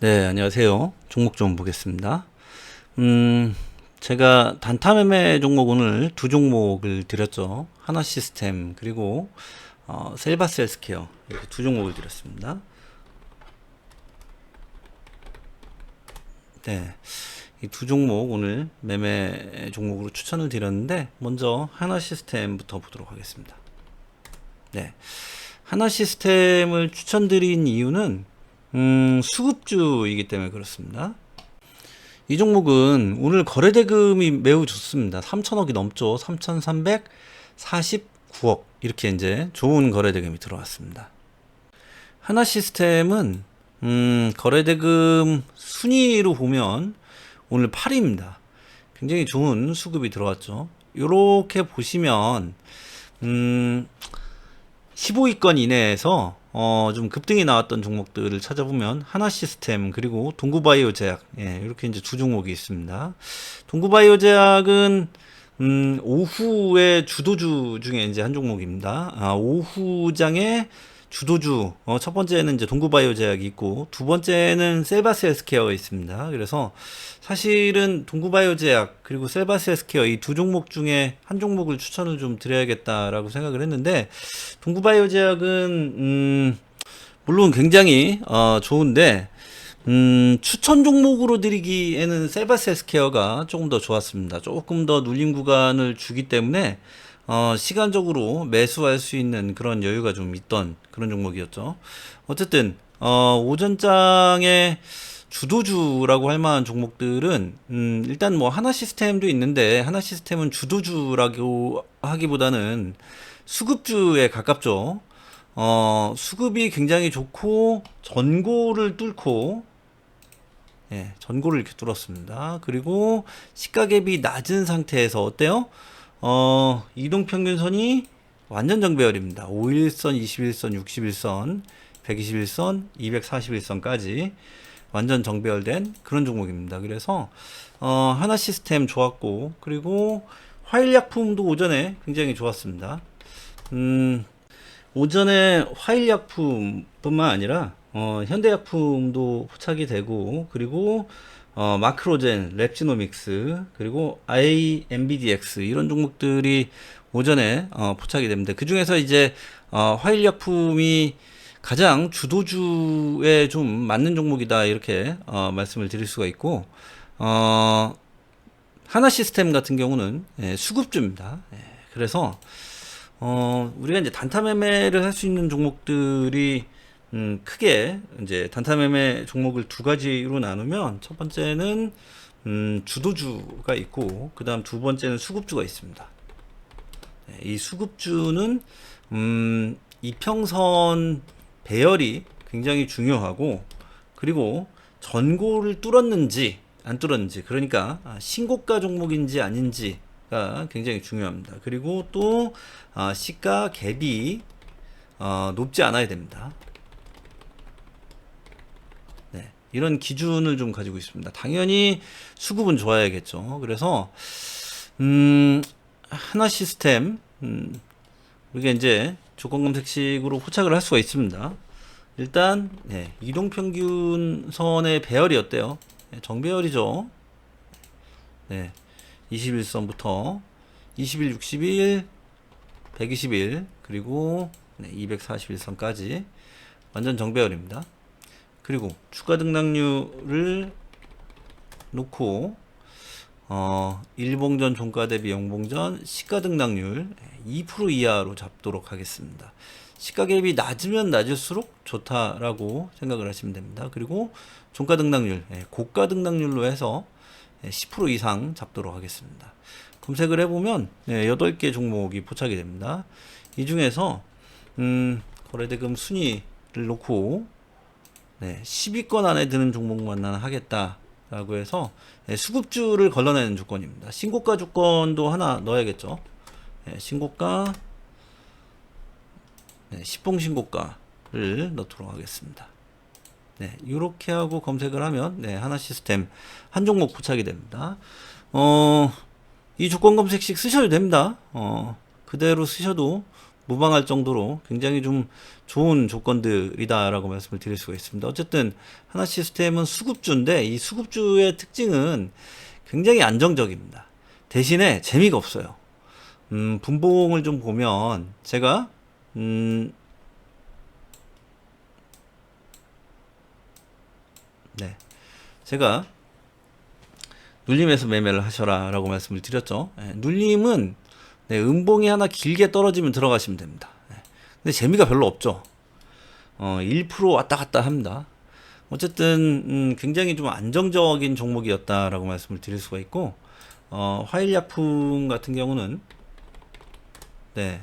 네, 안녕하세요. 종목 좀 보겠습니다. 음, 제가 단타 매매 종목 오늘 두 종목을 드렸죠. 하나 시스템 그리고 어, 셀바스 헬스케어 이렇게 두 종목을 드렸습니다. 네. 이 두 종목 오늘 매매 종목으로 추천을 드렸는데 먼저 하나 시스템부터 보도록 하겠습니다. 네. 하나 시스템을 추천드린 이유는 음, 수급주이기 때문에 그렇습니다. 이 종목은 오늘 거래 대금이 매우 좋습니다. 3천억이 넘죠. 3,349억. 이렇게 이제 좋은 거래 대금이 들어왔습니다. 하나 시스템은 음, 거래 대금 순위로 보면 오늘 8위입니다. 굉장히 좋은 수급이 들어왔죠. 이렇게 보시면 음, 15위권 이내에서 어, 좀 급등이 나왔던 종목들을 찾아보면 하나 시스템 그리고 동구바이오 제약 예, 이렇게 이제 두 종목이 있습니다. 동구바이오 제약은 음, 오후의 주도주 중에 이제 한 종목입니다. 아, 오후장에 주도주 어, 첫 번째는 이제 동구바이오 제약이 있고 두 번째는 셀바스 헬스케어가 있습니다. 그래서 사실은 동구바이오 제약 그리고 셀바스 헬스케어 이 두 종목 중에 한 종목을 추천을 좀 드려야겠다라고 생각을 했는데 동구바이오 제약은 음, 물론 굉장히 어, 좋은데 음, 추천 종목으로 드리기에는 셀바스 헬스케어가 조금 더 좋았습니다. 조금 더 눌림 구간을 주기 때문에 어, 시간적으로 매수할 수 있는 그런 여유가 좀 있던 그런 종목이었죠. 어쨌든 어, 오전장에 주도주라고 할 만한 종목들은 음, 일단 뭐 하나 시스템도 있는데 하나 시스템은 주도주라고 하기보다는 수급주에 가깝죠. 어, 수급이 굉장히 좋고 전고를 뚫고 예, 전고를 이렇게 뚫었습니다. 그리고 시가갭이 낮은 상태에서 어때요? 어, 이동 평균선이 완전 정배열입니다. 5일선, 21선, 61선, 121선, 241선까지 완전 정배열된 그런 종목입니다. 그래서 어, 하나 시스템 좋았고 그리고 화일약품도 오전에 굉장히 좋았습니다. 음, 오전에 화일약품뿐만 아니라 어, 현대약품도 포착이 되고 그리고 어, 마크로젠, 랩지노믹스 그리고 IMBDX 이런 종목들이 오전에 어, 포착이 됩니다. 그 중에서 이제 어, 화일약품이 가장 주도주에 좀 맞는 종목이다 이렇게 어, 말씀을 드릴 수가 있고 어, 하나 시스템 같은 경우는 예, 수급주입니다. 예, 그래서 어, 우리가 이제 단타 매매를 할 수 있는 종목들이 음, 크게 이제 단타 매매 종목을 두 가지로 나누면 첫 번째는 음, 주도주가 있고 그 다음 두 번째는 수급주가 있습니다. 네, 이 수급주는 음, 이평선 배열이 굉장히 중요하고 그리고 전고를 뚫었는지 안 뚫었는지 그러니까 아, 신고가 종목인지 아닌지가 굉장히 중요합니다. 그리고 또 아, 시가 갭이 어, 높지 않아야 됩니다. 네, 이런 기준을 좀 가지고 있습니다. 당연히 수급은 좋아야겠죠. 그래서 음, 하나 시스템 음, 우리가 이제 조건 검색식으로 포착을 할 수가 있습니다. 일단 네, 이동 평균 선의 배열이 어때요? 네, 정배열이죠. 네, 21선부터 21, 61, 121 그리고 네, 241선까지 완전 정배열입니다. 그리고 추가 등락률을 놓고 어, 일봉전 종가 대비 영봉전 시가 등락률 2% 이하로 잡도록 하겠습니다. 시가 갭이 낮으면 낮을수록 좋다라고 생각을 하시면 됩니다. 그리고 종가 등락률, 예, 고가 등락률로 해서 10% 이상 잡도록 하겠습니다. 검색을 해보면 8개 종목이 포착이 됩니다. 이 중에서 음, 거래대금 순위를 놓고 네, 10위권 안에 드는 종목만 나는 하겠다 라고 해서 네, 수급주를 걸러내는 조건입니다. 신고가 조건도 하나 넣어야겠죠. 네, 신고가 네, 시봉 신고가를 넣도록 하겠습니다. 네, 이렇게 하고 검색을 하면 네, 하나 시스템 한 종목 포착이 됩니다. 어, 이 조건 검색식 쓰셔도 됩니다. 어, 그대로 쓰셔도 무방할 정도로 굉장히 좀 좋은 조건들이다라고 말씀을 드릴 수가 있습니다. 어쨌든 하나 시스템은 수급주인데 이 수급주의 특징은 굉장히 안정적입니다. 대신에 재미가 없어요. 음, 분봉을 좀 보면 제가 음, 네. 제가 눌림에서 매매를 하셔라 라고 말씀을 드렸죠. 예, 눌림은 네, 음봉이 하나 길게 떨어지면 들어가시면 됩니다. 예, 근데 재미가 별로 없죠. 어, 1% 왔다 갔다 합니다. 어쨌든 음, 굉장히 좀 안정적인 종목이었다라고 말씀을 드릴 수가 있고 어, 화일약품 같은 경우는 네.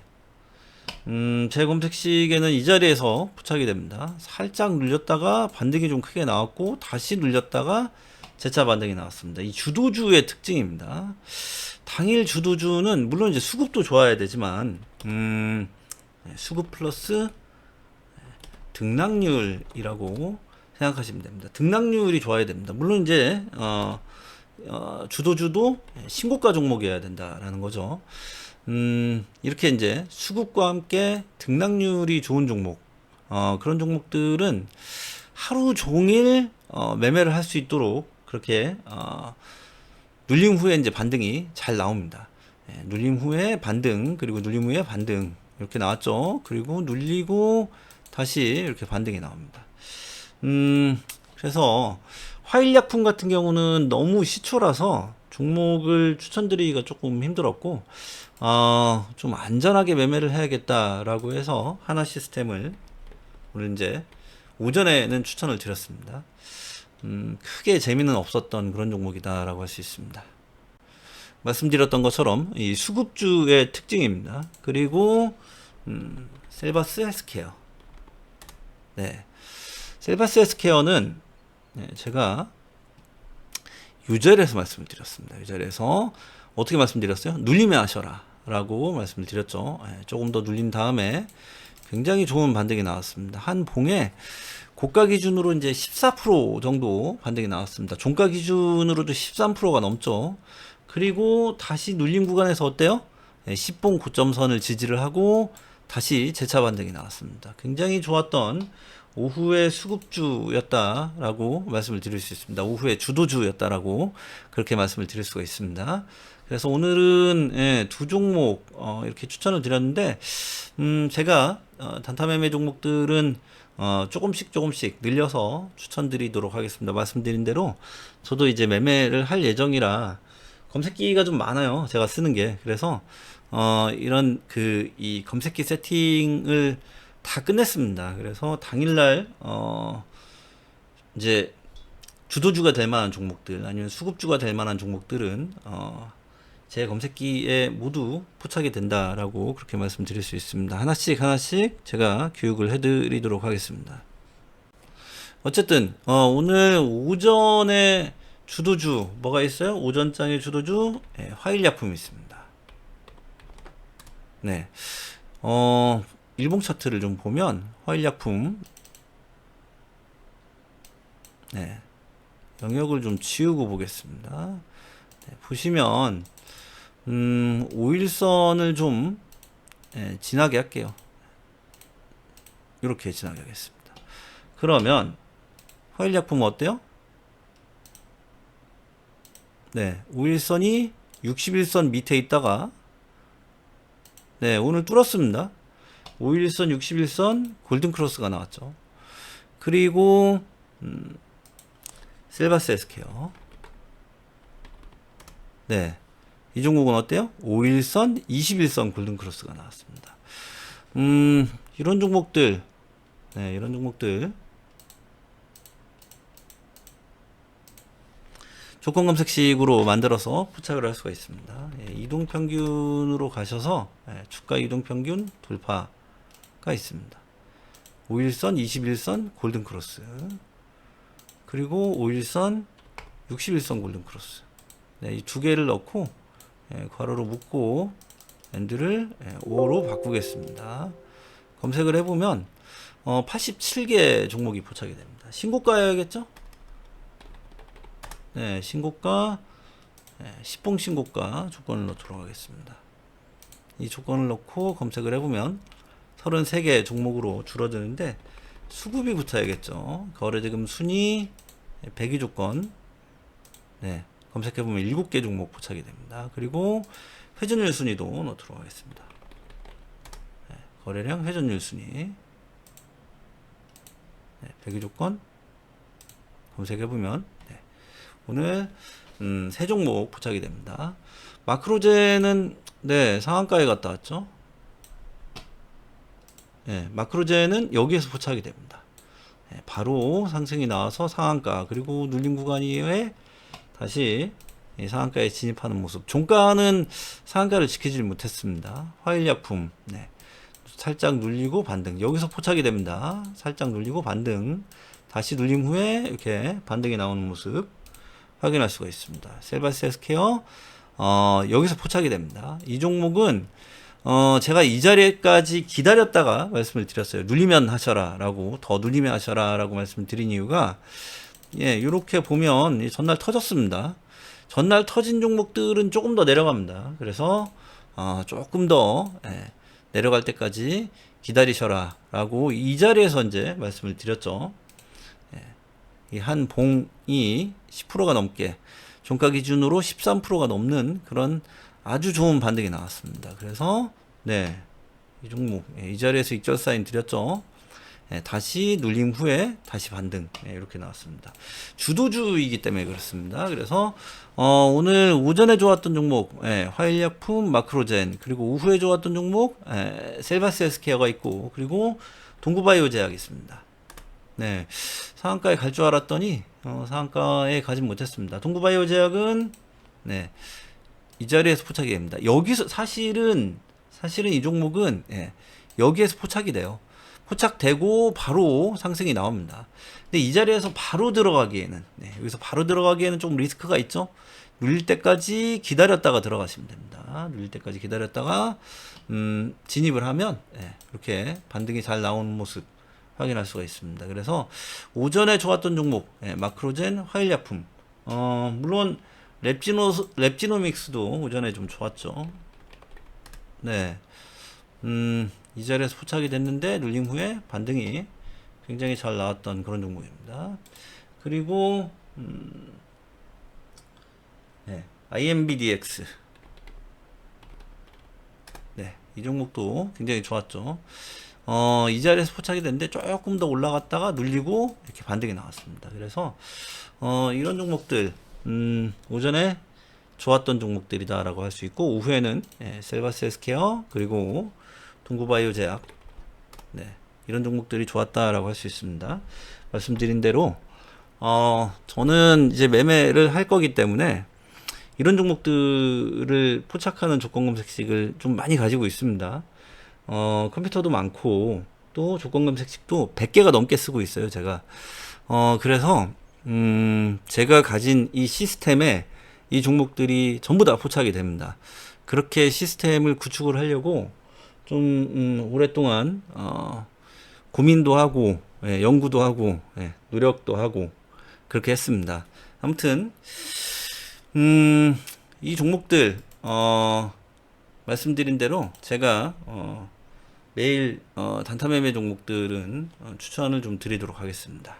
음, 제 검색식에는 이 자리에서 부착이 됩니다. 살짝 눌렸다가 반등이 좀 크게 나왔고 다시 눌렸다가 재차 반등이 나왔습니다. 이 주도주의 특징입니다. 당일 주도주는 물론 이제 수급도 좋아야 되지만 음, 네, 수급 플러스 등락률이라고 생각하시면 됩니다. 등락률이 좋아야 됩니다. 물론 이제 어, 어, 주도주도 신고가 종목이어야 된다라는 거죠. 음, 이렇게 이제 수급과 함께 등락률이 좋은 종목, 어, 그런 종목들은 하루 종일 어, 매매를 할 수 있도록 그렇게 어, 눌림 후에 이제 반등이 잘 나옵니다. 예, 눌림 후에 반등 그리고 눌림 후에 반등 이렇게 나왔죠. 그리고 눌리고 다시 이렇게 반등이 나옵니다. 음, 그래서 화일약품 같은 경우는 너무 시초라서 종목을 추천드리기가 조금 힘들었고, 어, 좀 안전하게 매매를 해야겠다라고 해서 하나 시스템을 오늘 이제 오전에는 추천을 드렸습니다. 음, 크게 재미는 없었던 그런 종목이다라고 할 수 있습니다. 말씀드렸던 것처럼 이 수급주의 특징입니다. 그리고 음, 셀바스 헬스케어. 네. 셀바스 헬스케어는 네, 제가 유절에서 말씀을 드렸습니다. 유절에서 어떻게 말씀드렸어요? 눌림에 하셔라 라고 말씀을 드렸죠. 네, 조금 더 눌린 다음에 굉장히 좋은 반등이 나왔습니다. 한 봉에 고가 기준으로 이제 14% 정도 반등이 나왔습니다. 종가 기준으로도 13%가 넘죠. 그리고 다시 눌림 구간에서 어때요? 네, 10봉 고점선을 지지를 하고 다시 재차 반등이 나왔습니다. 굉장히 좋았던 오후의 수급주였다라고 말씀을 드릴 수 있습니다. 오후의 주도주였다라고 그렇게 말씀을 드릴 수가 있습니다. 그래서 오늘은 예, 두 종목 어, 이렇게 추천을 드렸는데 음, 제가 어, 단타 매매 종목들은 어, 조금씩 조금씩 늘려서 추천드리도록 하겠습니다. 말씀드린 대로 저도 이제 매매를 할 예정이라 검색기가 좀 많아요. 제가 쓰는 게 그래서 어, 이런 그 이 검색기 세팅을 다 끝냈습니다. 그래서 당일날 어 이제 주도주가 될 만한 종목들 아니면 수급주가 될 만한 종목들은 어 제 검색기에 모두 포착이 된다라고 그렇게 말씀드릴 수 있습니다. 하나씩 하나씩 제가 교육을 해드리도록 하겠습니다. 어쨌든 어 오늘 오전에 주도주 뭐가 있어요? 오전장의 주도주 네, 화일약품이 있습니다. 네. 어, 일봉 차트를 좀 보면 화일약품 네. 영역을 좀 지우고 보겠습니다. 네, 보시면 음, 5일선을 좀 예, 지나게 할게요. 이렇게 지나게 하겠습니다. 그러면 화일약품 어때요? 네, 5일선이 61선 밑에 있다가 네, 오늘 뚫었습니다. 5일선, 61선 골든 크로스가 나왔죠. 그리고 음, 셀바스 에스케어. 네. 이 종목은 어때요? 5일선, 21선 골든 크로스가 나왔습니다. 음, 이런 종목들 네, 이런 종목들 조건 검색식으로 만들어서 포착을 할 수가 있습니다. 예, 이동 평균으로 가셔서 예, 주가 이동 평균 돌파 가 있습니다. 5일선, 21선 골든 크로스. 그리고 5일선, 61선 골든 크로스. 네, 이 두 개를 넣고 예, 괄호로 묶고 엔드를 예, 5로 바꾸겠습니다. 검색을 해보면 어, 87개 종목이 포착이 됩니다. 신고가여야겠죠? 네, 신고가 네, 10봉 신고가 조건을 넣도록 하겠습니다. 이 조건을 넣고 검색을 해보면 33개 종목으로 줄어드는데 수급이 붙어야겠죠. 거래대금 순위, 배기 조건, 네, 검색해보면 7개 종목 포착이 됩니다. 그리고 회전율 순위도 넣도록 하겠습니다. 네, 거래량 회전율 순위, 네, 배기 조건, 검색해보면, 네, 오늘, 음, 세 종목 포착이 됩니다. 마크로제는, 네, 상한가에 갔다 왔죠. 예, 마크로제는 여기에서 포착이 됩니다. 예, 바로 상승이 나와서 상한가 그리고 눌림 구간 이후에 다시 이 상한가에 진입하는 모습. 종가는 상한가를 지키질 못했습니다. 화일약품 네. 살짝 눌리고 반등. 여기서 포착이 됩니다. 살짝 눌리고 반등. 다시 눌림 후에 이렇게 반등이 나오는 모습 확인할 수가 있습니다. 셀바스 헬스케어 어, 여기서 포착이 됩니다. 이 종목은 어, 제가 이 자리까지 기다렸다가 말씀을 드렸어요. 눌리면 하셔라 라고, 더 눌리면 하셔라 라고 말씀을 드린 이유가, 예, 요렇게 보면 이 전날 터졌습니다. 전날 터진 종목들은 조금 더 내려갑니다. 그래서, 어, 조금 더, 예, 내려갈 때까지 기다리셔라 라고 이 자리에서 이제 말씀을 드렸죠. 예, 이한 봉이 10%가 넘게, 종가 기준으로 13%가 넘는 그런 아주 좋은 반등이 나왔습니다. 그래서 네. 이 종목 예, 이 자리에서 익절 사인 드렸죠. 예, 다시 눌림 후에 다시 반등 예, 이렇게 나왔습니다. 주도주이기 때문에 그렇습니다. 그래서 어, 오늘 오전에 좋았던 종목 예, 화일약품, 마크로젠 그리고 오후에 좋았던 종목 예, 셀바스 헬스케어가 있고 그리고 동구바이오 제약이 있습니다. 네 상한가에 갈 줄 알았더니 어, 상한가에 가진 못했습니다. 동구바이오 제약은 네. 이 자리에서 포착이 됩니다. 여기서 사실은 사실은 이 종목은 예, 여기에서 포착이 돼요. 포착되고 바로 상승이 나옵니다. 근데 이 자리에서 바로 들어가기에는 네, 여기서 바로 들어가기에는 좀 리스크가 있죠. 눌릴 때까지 기다렸다가 들어가시면 됩니다. 눌릴 때까지 기다렸다가 음, 진입을 하면 예, 이렇게 반등이 잘 나오는 모습 확인할 수가 있습니다. 그래서 오전에 좋았던 종목 예, 마크로젠 화일약품 어, 물론 랩지노, 랩지노믹스도 오전에 좀 좋았죠. 네. 음, 이 자리에서 포착이 됐는데, 눌림 후에 반등이 굉장히 잘 나왔던 그런 종목입니다. 그리고, 음, 네. IMBDX. 네. 이 종목도 굉장히 좋았죠. 어, 이 자리에서 포착이 됐는데 조금 더 올라갔다가 눌리고 이렇게 반등이 나왔습니다. 그래서, 어, 이런 종목들, 음, 오전에 좋았던 종목들이다라고 할 수 있고 오후에는 예, 셀바스 헬스케어 그리고 동구바이오 제약 네, 이런 종목들이 좋았다라고 할 수 있습니다. 말씀드린 대로 어, 저는 이제 매매를 할 거기 때문에 이런 종목들을 포착하는 조건 검색식을 좀 많이 가지고 있습니다. 어, 컴퓨터도 많고 또 조건 검색식도 100개가 넘게 쓰고 있어요, 제가. 어, 그래서 음, 제가 가진 이 시스템에 이 종목들이 전부 다 포착이 됩니다. 그렇게 시스템을 구축을 하려고 좀 음, 오랫동안 어, 고민도 하고 예, 연구도 하고 예, 노력도 하고 그렇게 했습니다. 아무튼 음, 이 종목들 어, 말씀드린 대로 제가 어, 매일 어, 단타 매매 종목들은 어, 추천을 좀 드리도록 하겠습니다.